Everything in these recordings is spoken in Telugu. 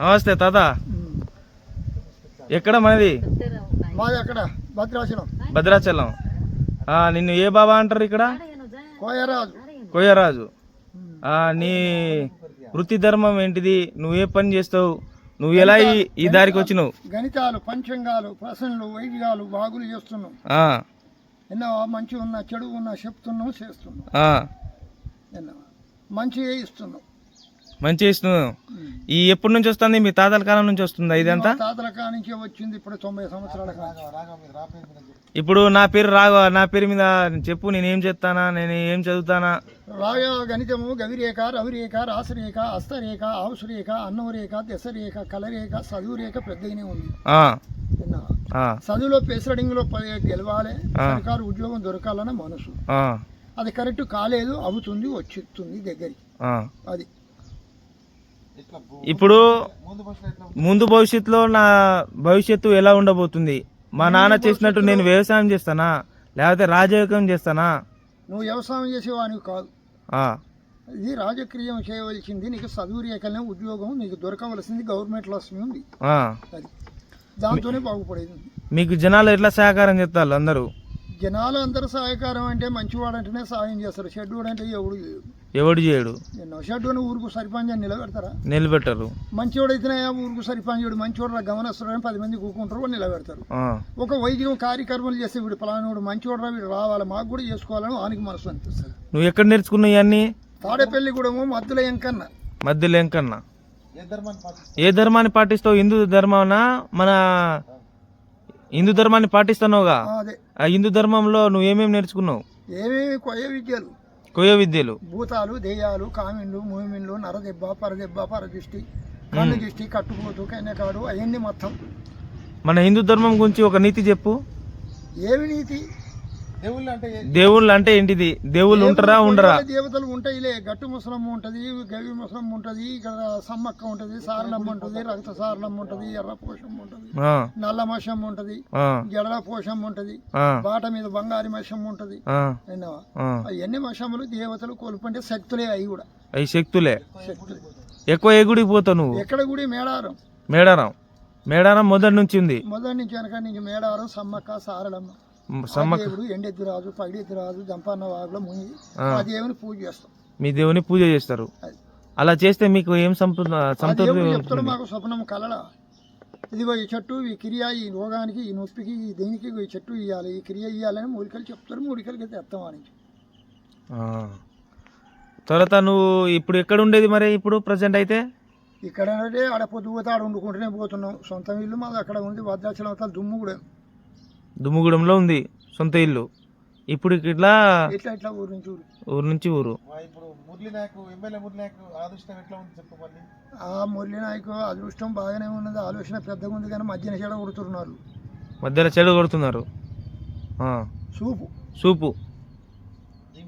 నమస్తే తాత. ఎక్కడ మనది? మాది భద్రాచలం. భద్రాచలం. ఆ, నిన్ను ఏ బాబా అంటారు ఇక్కడ? కోయరాజు. కొయ్యరాజు ఆ, నీ వృత్తి ధర్మం ఏంటిది? నువ్వు ఏ పని చేస్తావు? నువ్వు ఎలా ఈ దారికి వచ్చినావు? గణితాలు పంచంగాలు ప్రశ్నలు వైద్యాలు బాగులు చేస్తున్నాం. ఆ, ఎన్నో మంచి ఉన్నా చెడు ఉన్నా చెప్తున్నాం చేస్తున్నాం. ఆ, ఎన్నో మంచి ఇస్తున్నాం. మంచి ఈ ఎప్పటి నుంచి వస్తుంది? మీ తాతల కాలం నుంచి వస్తుందా ఇదంతా? తాతల వచ్చింది ఇప్పుడు తొంభై సంవత్సరాల ఇప్పుడు నా పేరు రాఘవ నా పేరు మీద చెప్పు నేను ఏం చేస్తానా నేను ఏం చదువుతానా? రాయ గణితము గవిరేఖ రవిరేఖ రాసరేఖ హస్తరేఖ ఆవుసురేఖ అన్నవరేఖ దశరేఖ కలరేఖ చదువురేఖ పెద్దగానే ఉంది. చదువులో పెసరడింగ్లో ప- గెలవాలి. సర్కారు ఉద్యోగం దొరకాలన్న మనసు. ఆ, అది కరెక్ట్ కాలేదు అవుతుంది వచ్చిస్తుంది దగ్గరికి. ఆ. అది. ఇప్పుడు ముందు భవిష్యత్తులో నా భవిష్యత్తు ఎలా ఉండబోతుంది? మా నాన్న చేసినట్టు నేను వ్యవసాయం చేస్తానా? లేకపోతే రాజయోగం చేస్తానా? నువ్వు వ్యవసాయం చేసేవానికి కాదు. ఇది రాజక్రియం చేయవలసింది నీకు చదువు రేఖలనే ఉద్యోగం నీకు దొరకవలసింది గవర్నమెంట్ లక్ష్మి ఉంది. దాంతోనే బాగుపడేది. మీకు జనాలు ఎట్లా సహకారం చేస్తారు అందరూ? జనాలు అందరూ సహాయకారం అంటే మంచివాడంటేనే సహాయం చేస్తారు షెడ్యూడ్ అంటే ఎవడు. ఎవడు చేయడు. ఊరుకు సరిపంచ్ అని నిలబెడతారా? నిలబెట్టరు. మంచివాడైతేనే ఊరుకు సరిపంచుడు మంచివాడు గమనిస్తాడని పది మంది కూకుంటారు నిలబెడతారు. ఆ, ఒక వైద్యం కార్యక్రమాలు చేస్తే వీడు పలానాడు మంచివాడు వీడు రావాలి మాకు కూడా చేసుకోవాలని వానికి మనసు అనిపిస్తుంది. నువ్వు ఎక్కడ నేర్చుకున్నావు ఇవన్నీ? తాడేపల్లి కూడా మద్దుల ఎంకన్న. మధ్యలో ఎంకన్నా. ఏ ధర్మాన్ని పాటిస్తావు? హిందూ ధర్మానా మన హిందూ ధర్మాన్ని పాటిస్తున్నావుగా ఆ, అదే. ఆ హిందూ ధర్మంలో నువ్వు ఏమేమి నేర్చుకున్నావు? ఏమేమి కొయ్య విద్యలు? కొయ్య విద్యలు. భూతాలు దెయ్యాలు కామిండ్లు మూమిండ్లు నరదెబ్బ పరదెబ్బ పరదృష్టి కన్ను దృష్టి కట్టుపోతు కన్యకాడు అవన్నీ మొత్తం. మన హిందూ ధర్మం గురించి ఒక నీతి చెప్పు. ఏమి నీతి? దేవుళ్ళు అంటే ఏంటిది? దేవుళ్ళు ఉంటారా ఉండరా? దేవతలు ఉంటాయిలే గట్టు ముసలమ్మ ఉంటది గవి ముసలమ్మ ఉంటది ఇక్కడ సమ్మక్క ఉంటది సారలమ్మ ఉంటది రక్త సారలమ్మ ఉంటది ఎర్ర పోషమ్మ ఉంటది నల్ల మషమ్మ ఉంటది జడల పోషమ్మ ఉంటది బాట మీద బంగారు మషమ్మ ఉంటది. అవన్నీ మషములు దేవతలు కొలుపంటే శక్తులే అవి కూడా. అవి శక్తులే. ఎక్కువ ఏ గుడికి పోతావు నువ్వు? ఎక్కడ గుడి? మేడారం. మేడారం. మేడారం మొదటి నుంచి ఉంది. మొదటి నుంచి వెనక నుంచి మేడారం సమ్మక్క సారలమ్మ. ఆ సమ్మక్క దేవుడు ఎండెద్దురాజు పగిడెద్దురాజు దంపన్న వాగులో మునిగి ఆ. దేవుని పూజ చేస్తాం. మీ దేవుని పూజ చేస్తారు. అలా చేస్తే మీకు ఏం సంతృప్తి? మాకు స్వప్నం కలల. ఇదిగో ఈ చెట్టు ఈ క్రియ ఈ రోగానికి ఈ నొప్పికి ఈ దేనికి ఈ చెట్టు ఇవ్వాలి ఈ క్రియ ఇవ్వాలని మూలికలు చెప్తారు. మూలికలకి తెస్తాం అని. తర్వాత నువ్వు ఇప్పుడు ఎక్కడ ఉండేది మరి ఇప్పుడు ప్రజెంట్ అయితే? ఇక్కడ అంటే ఆడ పొద్దు పోతే ఆడ వండుకుంటూనే పోతున్నాం. సొంత ఇల్లు మాది అక్కడ ఉంది. భద్రాచలం అవతల దుమ్ము కూడా దుమ్ముగూడెంలో ఉంది సొంత ఇల్లు. ఇప్పుడు ఇట్లా ఇట్లా ఇట్లా ఊరు నుంచి ఊరు? ఊరు నుంచి ఊరు. ఇప్పుడు మురళి నాయకు ఎమ్మెల్యే మురళి నాయకు ఆదృష్టం ఎట్లా ఉంది చెప్పు మళ్ళీ? ఆ మురళి నాయకు అదృష్టం బాగానే ఉన్నది ఆలోచన పెద్దగా ఉంది కానీ మధ్యన చెడ కొడుతున్నారు. మధ్యలో చెడు కొడుతున్నారు. ఆ. చూపు సూపు.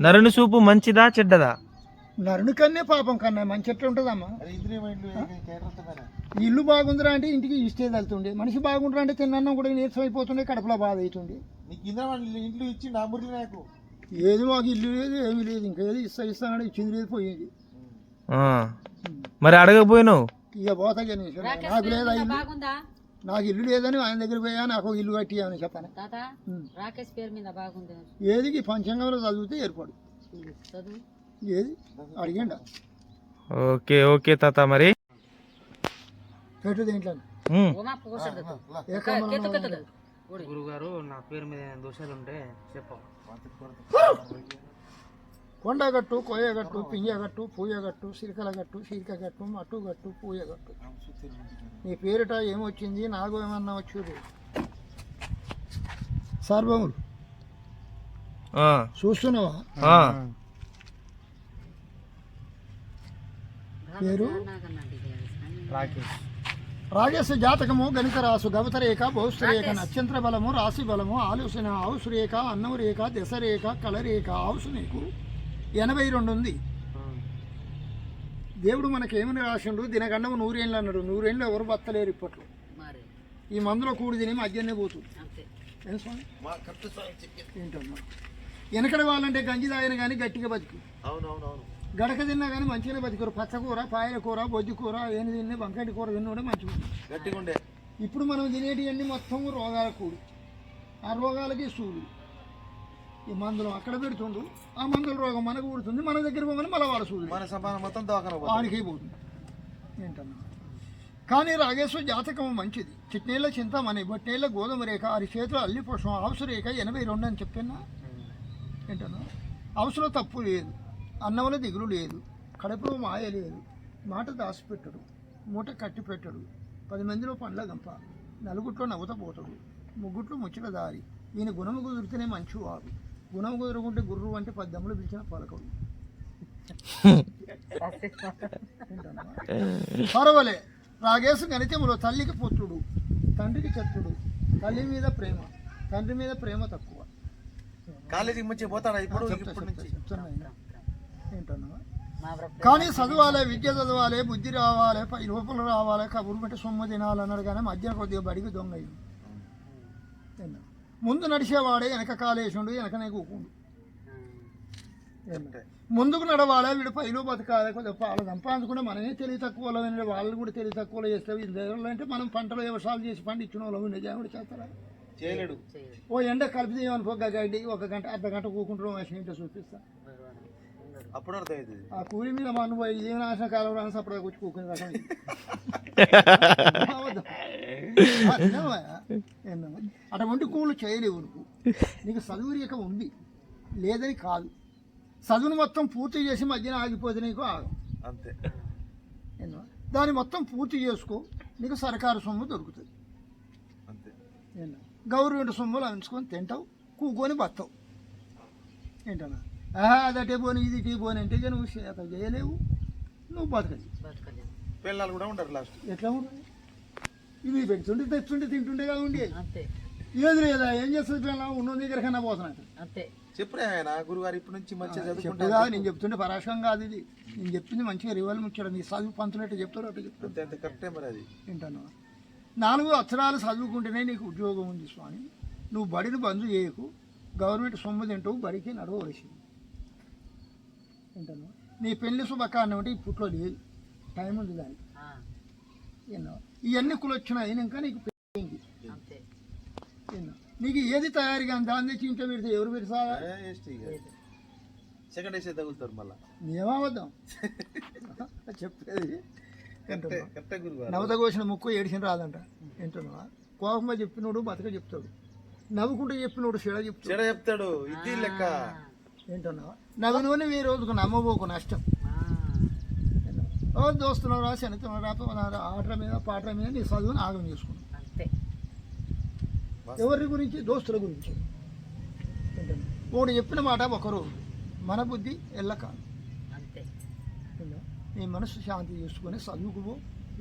నరుని సూపు మంచిదా చెడ్డదా? నరుని కన్నే పాపం కన్నా మంచి ఎట్లా ఉంటుందమ్మా? ఇల్లు బాగుందిరా అంటే ఇంటికి ఇష్టే వెళ్తుండే. మనిషి బాగుంటారా అంటే తిన్నాను కూడా నీరసం అయిపోతుండే కడుపులో బాధ అవుతుండే నీకు ఇంట్లో ఇచ్చి నా మురళి నాయకు ఏది మాకు ఇల్లు లేదు ఏమీ లేదు. ఇంకా ఏది ఇస్తా ఇస్తానని ఇచ్చింది లేదు పోయేది. ఆ. మరి అడగకపోయినావు? ఇక పోతా కానీ నాకు లేదా ఇల్లు? నాకు ఇల్లు లేదని ఆయన దగ్గర పోయా నాకు ఇల్లు కట్టి అని చెప్పాను. రాకేష్ పేరు మీద బాగుంది. ఏది పంచాంగంలో చదివితే ఏర్పాటు చదువు. ఏది? అడిగండి? ఓకే ఓకే తాత మరి. పెట్టు దేంట్లో. గురుగారు నా పేరు మీద దోషాలు ఉంటే చెప్పు కొండగట్టు కోయగట్టు పింజగట్టు పూయగట్టు సిరికలగట్టు సిరికగట్టు మట్టుగట్టు పూయగట్టు. నీ పేరిట ఏమొచ్చింది? నాకు ఏమన్నా వచ్చేది? సార్వములు. ఆ, చూస్తున్నావా? పేరు? రాకేష్. జాతకము గణిత రాసు గవతరేఖ భౌస్తరేఖ నక్షత్ర బలము రాశి బలము ఆలోచన ఆవుసు రేఖ అన్నం రేఖ దశరేఖ కలరేఖ ఆవుసు నీకు ఎనభై రెండు ఉంది. దేవుడు మనకేమని రాసిండు? దినగండము నూరేళ్ళు అన్నాడు. నూరేళ్ళు ఎవరు బతలేరు ఇప్పట్లో. మరి. ఈ మందులో కూడి తిని మధ్యాహ్నే పోతుంది. ఏంటమ్మా? వెనకడ వాళ్ళంటే గంజి తాగిన కానీ గట్టిగా బతికి. అవునవునవును. గడక తిన్నా కానీ మంచిగానే బతికూర. పచ్చకూర పాయల కూర బొజ్జు కూర ఏమి తిన్నా వంకాయ కూర తిన్నా కూడా మంచిగా. గట్టిగా ఉండే. ఇప్పుడు మనం తినేటివన్నీ మొత్తం రోగాల కూడు. ఆ రోగాలకి సూడు. ఈ మందులు అక్కడ పెడుతుండు ఆ మందుల రోగం మనకు పుడుతుంది మన దగ్గర పోగానే మళ్ళీ వాడు సూడు మన సంపాదన మొత్తం దవాఖాన పోతుంది. వాడికి పోతుంది. ఏంటన్నా? కానీ రాగేశ్వర జాతకం మంచిది. చిట్నేళ్ళ చింతామణి బొట్టేళ్ళ గోధుమ రేఖ ఆరి చేతుల అల్లి పుష్పం అవసర రేఖ ఎనభై రెండు అని చెప్తున్నా ఏంటన్నా? అవసరం తప్పు లేదు. అన్నంలో దిగులు లేదు కడుపులో మాయ లేదు మాట దాచిపెట్టడు మూట కట్టి పెట్టడు పది మందిలో పండ్ల గంప నలుగుట్లో నవ్వుత పోతాడు ముగ్గుట్లో ముచ్చట దారి ఈయన గుణము కుదిరితేనే మంచివాడు గుణం కుదురుకుంటే గుర్రు అంటే పద్దములు పిలిచిన పలకడు? పర్వాలే రాగేశు గణితములో తల్లికి పుత్రుడు తండ్రికి చత్రుడు తల్లి మీద ప్రేమ తండ్రి మీద ప్రేమ తక్కువ. కాలేజీకి మంచి పోతాడా ఇప్పుడు చెప్తా, కానీ చదవాలి విద్య చదవాలి బుద్ధి రావాలి పై లోపల రావాలి కబురు పెట్టి సొమ్ము తినాలన్నాడు కానీ మధ్య కొద్దిగా బడికి దొంగ? ముందు నడిచేవాడే వెనక కాలేసుండు వెనకనే కూకుండు? ముందుకు నడవాలి వీడు పైలో బతకాలి కొద్దిగా పాల సంపాదించుకుంటే మనమే తెలివి తక్కువ వాళ్ళు కూడా తెలివి తక్కువ చేస్తే వీళ్ళు అంటే మనం పంటలు వ్యవసాయాలు చేసి పండించిన వాళ్ళు నిజాం కూడా చేస్తారా చేయలేడు. ఓ ఎండ కలిపి చేయమని ఒక గడ్డి ఒక గంట అర్ధ గంట కూకుంటారు మనిషి ఏంటో చూపిస్తా. భగవాన్ ఉండడు అప్పుడు అర్థమవుతుంది ఆ కూలి మీద మన పోయి ఇదేం నాశన కాలం రాని సపరేట్గా వచ్చి కూకుని రకం? అటువంటి కూలు చేయలేవు నువ్వు. నీకు చదువు రేఖ ఉంది. లేదని కాదు. చదువును మొత్తం పూర్తి చేసి మధ్యన ఆగిపోతే నీకు ఆగం అంతే? దాన్ని మొత్తం పూర్తి చేసుకో. నీకు సర్కారు సొమ్ము దొరుకుతుంది. అంతే? గవర్నమెంట్ సొమ్ములు అంచుకొని తింటావు కూకొని బతావు ఏంటన్నా? అదటే పోని ఇది ఇటే పోని అంటే ఇక నువ్వు చేత చేయలేవు. నువ్వు బతకదు బతకలేదు పిల్లలు కూడా ఉండరు లాస్ట్ ఎట్లా ఉంటుంది ఇవి పెడుతుంటే తెచ్చుంటే తింటుంటే కదా ఉండి. అంతే. ఏది లేదా? ఏం చేస్తుంది పిల్లలు? ఉన్న దగ్గర కన్నా పోతున్నట్టు అంతే. చెప్పురే ఆయన గురుగారు ఇప్పటి నుంచి మంచిగా చదువుకుంటా నేను చెప్తుంటే పరాశకం కాదు ఇది. నేను చెప్పింది మంచిగా రివల్ ముచ్చాడు నీ చదువు పంతులు ఎట్లా చెప్తాడు అట్లా అంతే కరెక్టే మరి అది. వింటాను నాలుగు అక్షరాలు చదువుకుంటేనే నీకు ఉద్యోగం ఉంది స్వామి. నువ్వు బడిని బంద్ చేయకు. గవర్నమెంట్ సొమ్ము తింటావు బడికి నడవలసింది వింటాను నీ పెళ్ళి శుభకారణం అంటే ఇప్పట్లో లేదు. టైం ఉంది దానికి. ఆ, ఎన్నో ఇవన్నీ కులొచ్చిన అయినాక నీకు పెళ్ళింది. అంతే. ఎన్నో నీకు ఏది తయారుగా దాన్ని తెచ్చి ఇంట్లో పెడితే ఎవరు పెడతా సెకండ్ వేసే తగులుతారు మళ్ళా. ఏమవద్దాం చెప్పేది కరెక్టే కరెక్టే గురుగారు. నవత కోసిన ముక్కు ఏడిసిన రాదంట. వింటున్నావా? కోపంగా చెప్పినోడు బతక చెప్తాడు. నవ్వుకుంటూ చెప్పినోడు చెడ చెప్తాడు. చెడ చెప్తాడు. ఇది లెక్క. వింటున్నావా? నవ్వినవని ఈ రోజుకు నమ్మబోకు నష్టం. ఓ దోస్తున్నారా శనితున్నారా ఆటల మీద పాటల మీద నీ చదువుని ఆగం చేసుకున్నావు. అంతే. ఎవరి గురించి? దోస్తుల గురించి? ఒకడు చెప్పిన మాట ఒకరు మన బుద్ధి ఎల్లకాలం. అంతే. విన్నా? నీ మనసు శాంతి చేసుకొని చదువుకుపో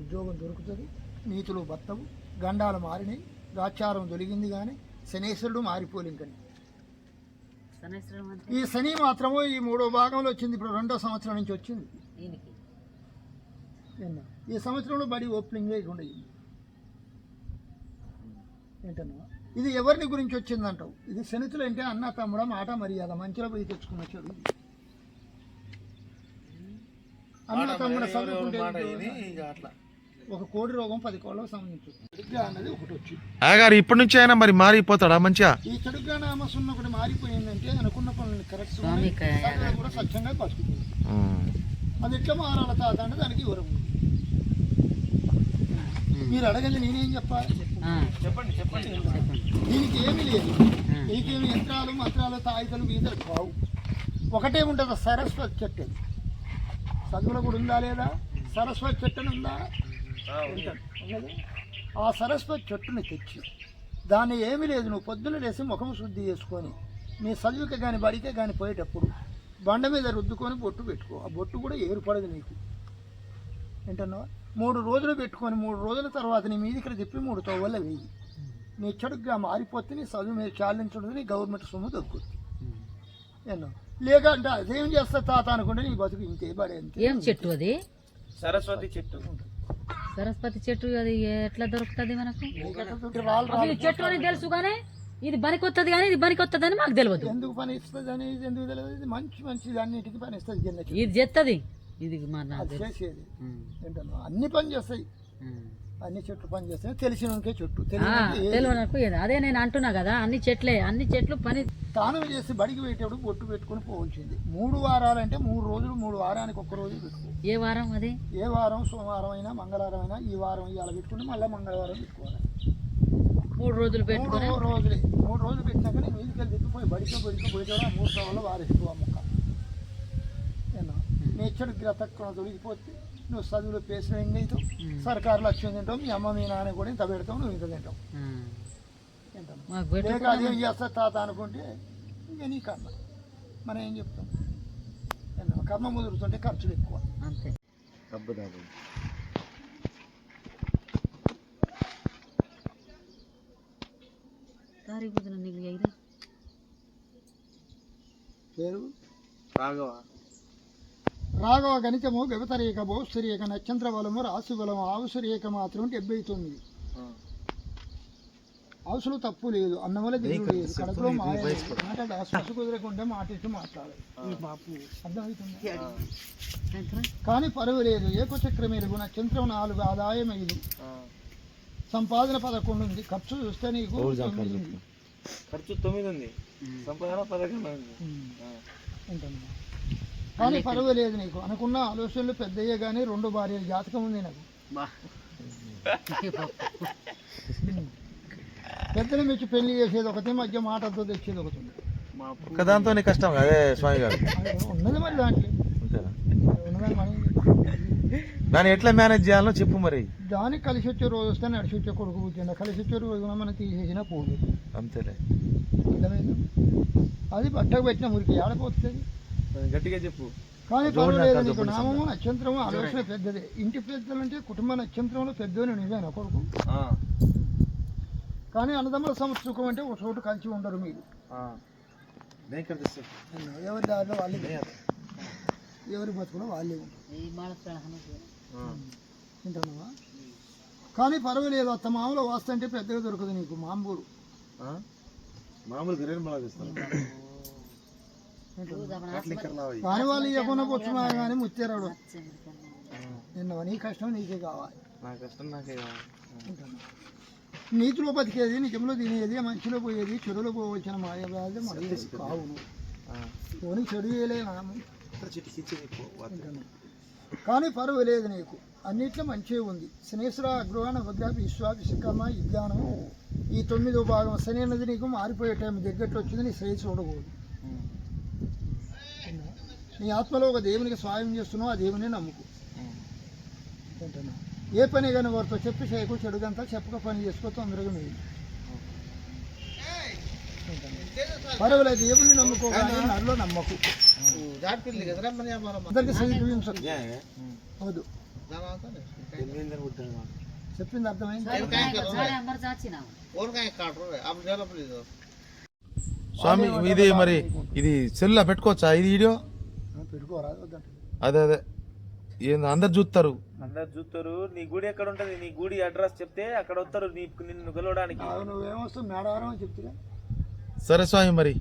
ఉద్యోగం దొరుకుతుంది నీతులు బత్తవు గండాలు మారినాయి గాచారం తొలగింది కానీ శనేశ్వరుడు మారిపోలే ఇంకని శనేశ్వరం అంటే ఈ శని మాత్రము ఈ మూడో భాగంలో వచ్చింది. ఇప్పుడు రెండో సంవత్సరం నుంచి వచ్చింది? ఈ సంవత్సరంలో బడి ఓపెనింగ్ అయింది. ఏంటన్నా ఇది ఎవరిని గురించి వచ్చిందంటావు ఇది శనితులు అంటే అన్న తమ్ముడ మాట మర్యాద మంచిలో పోయి తెచ్చుకున్న చదువు అన్న తమ్ముడ చదువుకుంటే ఒక కోడి రోగం పది కోళ్ళకు సంబంధించింది. అన్నది ఒకటి వచ్చింది. గారు ఇప్పటి నుంచి అయినా మరి మారిపోతాడా మంచిగా? ఈ చెడుగ్గా నామసున్న ఒకటి మారిపోయిందంటే అనుకున్న పనులు కరెక్ట్ స్వామి కయాగా. కూడా స్వచ్ఛంగా బతుకుతుంది అది ఎట్లా మారాల తాత అంటే దానికి వివరం. మీరు అడగండి నేనేం చెప్పాలి చెప్పండి చెప్పండి. దీనికి ఏమీ లేదు. ఆ, దీనికేమి యంత్రాలు మంత్రాలు తాయితలు గీతలు కావు. ఒకటే ఉంటుంది సరస్వతి చెట్టు. చదువులో కూడా ఉందా లేదా? సరస్వతి చెట్టుని ఉందా ఉన్నది. ఆ సరస్వతి చెట్టుని తెచ్చి దాన్ని ఏమీ లేదు నువ్వు పొద్దున్న లేసి ముఖం శుద్ధి చేసుకొని నీ చదువుకి కానీ బడికే కానీ పోయేటప్పుడు బండ మీద రుద్దుకొని బొట్టు పెట్టుకో. ఆ బొట్టు కూడా ఏర్పడదు నీకు. ఏంటన్నావా? మూడు రోజులు పెట్టుకొని మూడు రోజుల తర్వాత నీ మీదికి తిప్పి మూడు తవ్వల వేయి. నీ చెడుగ్గా మారిపోతే నీ చదువు మీద నీ గవర్నమెంట్ సొమ్ము దొరుకుతుంది ఎన్నో లేక అంటే అదేం చేస్తా తాత అనుకుంటే నీ బతుకు ఇంతే పడే ఏం చెట్టు అది? సరస్వతి చెట్టు. సరస్వతి చెట్టు అది ఎట్లా దొరుకుతుంది మనకు? చెట్టు అని తెలుసు కానీ ఇది బనికొత్తది కానీ ఇది బనికొత్తది అని మాకు తెలియదు. ఎందుకు పని ఇస్తుంది అనేది ఎందుకు తెలియదు? ఇది మంచి మంచిది అన్నిటికీ పని ఇస్తుంది ఇది చెత్తది. ఇది ఏంటన్నా అన్ని పని చేస్తాయి. అన్ని చెట్లు పని చేస్తాయి తెలిసినకే చెట్టు. తెలియదు. అదే నేను అంటున్నా కదా అన్ని చెట్లే అన్ని చెట్లు పని తానం చేసి బడికి పెట్టేప్పుడు బొట్టు పెట్టుకొని పోవచ్చింది మూడు వారాలంటే మూడు రోజులు మూడు వారానికి ఒక్క రోజు పెట్టుకో. ఏ వారం అది? ఏ వారం? సోమవారం అయినా మంగళవారం అయినా ఈ వారం ఇవాళ పెట్టుకుని మళ్ళీ మంగళవారం పెట్టుకోవాలి. మూడు రోజులు మూడు పెట్టుకొని? రోజులే మూడు రోజులు పెట్టినాక నేను వీధికి తిప్పిపోయి బడికి బడికి పోయితే మూడు సవాళ్ళు వారేసుకో మొక్క. ఏనా నీ చెడు గ్రతక్కున తొలగిపోతే నువ్వు చదువులో పేసిన అవుతావు సర్కారులో వచ్చి తింటావు? మీ అమ్మ మీ నాన్న కూడా ఇంత పెడతావు నువ్వు ఇంత తింటావు. లేక అదేం చేస్తా తాత అనుకుంటే ఇంకా నీ కర్మ. మనం ఏం చెప్తాం? కర్మ ముదురుతుంటే ఖర్చులు ఎక్కువ. అంతే. పేరు? రాఘవ. రాఘవ గణితము వ్యవతరేక భౌస్తరీక నక్షత్ర బలము రాశి బలము ఆవుసరీక మాత్రం డెబ్బై తొమ్మిది అవసరం తప్పు లేదు. అన్నవల్ల దిగులు లేదు. కడుపులో కుదరకుండా మాట ఇచ్చి మాట్లాడాలి అర్థమవుతుంది? కానీ పరువు లేదు ఏకచక్రం ఎరుగు నక్షత్రం నాలుగు ఆదాయం ఐదు. సంపాదన పదకొండు ఉంది. ఖర్చు చూస్తే నీకు. ఖర్చు తొమ్మిది ఉంది. సంపాదన పదకొండు ఉంది. కానీ పరువు లేదు నీకు. అనుకున్న ఆలోచనలు పెద్దయ్యే కానీ రెండు భార్యల జాతకం ఉంది నాకు. పెద్దలు మెచ్చి పెళ్ళి చేసేది ఒకటి మధ్య మాటలతో తెచ్చేది ఒకటి ఉంది. ఒకదాంతో కష్టం అదే స్వామి గారు. ఉన్నది మరి దాంట్లో? దాన్ని ఎట్లా మేనేజ్ చేయాలో చెప్పు మరి. దానికి కలిసి వచ్చే రోజు వస్తే నడిచి వచ్చే కొడుకు పుట్టిండ కలిసి వచ్చే రోజు మనం తీసేసిన పోదు. అంతేలే. అది బట్టకు పెట్టిన మురికి. ఆడపోతుంది గట్టిగా చెప్పు. కానీ పర్వాలేదు నీకు నామము నక్షత్రము ఆలోచన పెద్దదే. ఇంటి పెద్దలు అంటే కుటుంబ నక్షత్రంలో పెద్దోని నువ్వేనా కొడుకు? కానీ అన్నదమ్ముల సంస్కృతం అంటే ఒక చోటు కలిసి ఉండరు మీరు. ఎవరి దారిలో వాళ్ళే. ఎవరి బతుకులో వాళ్ళే ఉంటారు. కానీ పర్వాలేదు అత్త మామూలు వాస్తు అంటే పెద్దగా దొరకదు నీకు మాంబూరు. మామూలు కానీ వాళ్ళు ఇవ్వకుండా కూర్చున్నా కానీ ముచ్చారాడు నిన్న నీ కష్టం నీకే కావాలి. నా కష్టం నాకే కావాలి. నీతిలో బతికేది నిజంలో తినేది మంచిలో పోయేది చెడులో పోవచ్చిన మాయ వ్యాధి మనకి కావును. పోనీ చెడు. కానీ పరువు లేదు నీకు. అన్నిట్లో మంచిగా ఉంది. శనేశ్వర అగ్రహణ వద్ద విశ్వ విశ్వకర్మ విజ్ఞానం ఈ తొమ్మిదో భాగం శని అన్నది నీకు మారిపోయే టైం దగ్గరలో వచ్చింది నీ శ్రేయస్సు చూడకూడదు. నీ ఆత్మలో ఒక దేవునికి స్వాయం చేస్తున్నావు ఆ దేవుని నమ్ముకు. ఏ పని కానీ వారితో చెప్పి చేయకు చెడుగంతా చెప్పక పని చేసుకో తొందరగా మీరు పర్వాలేదు దేవుని నమ్ముకో కానీ నమ్మకు. అందరికి చెప్పింది అర్థమైంది? స్వామి ఇది మరి ఇది సెల్లా పెట్టుకోవచ్చా? ఇది వీడియో? పెట్టుకోరా అదే అదే. ఏంది అందరు చూస్తారు. అందరు చూస్తారు. నీ గుడి ఎక్కడ ఉంటది? నీ గుడి అడ్రస్ చెప్తే అక్కడ వస్తారు నీ నిన్ను గెలవడానికి. నువ్వేమొస్తావు మేడారం అని చెప్తున్నా. సరే స్వామి మరి.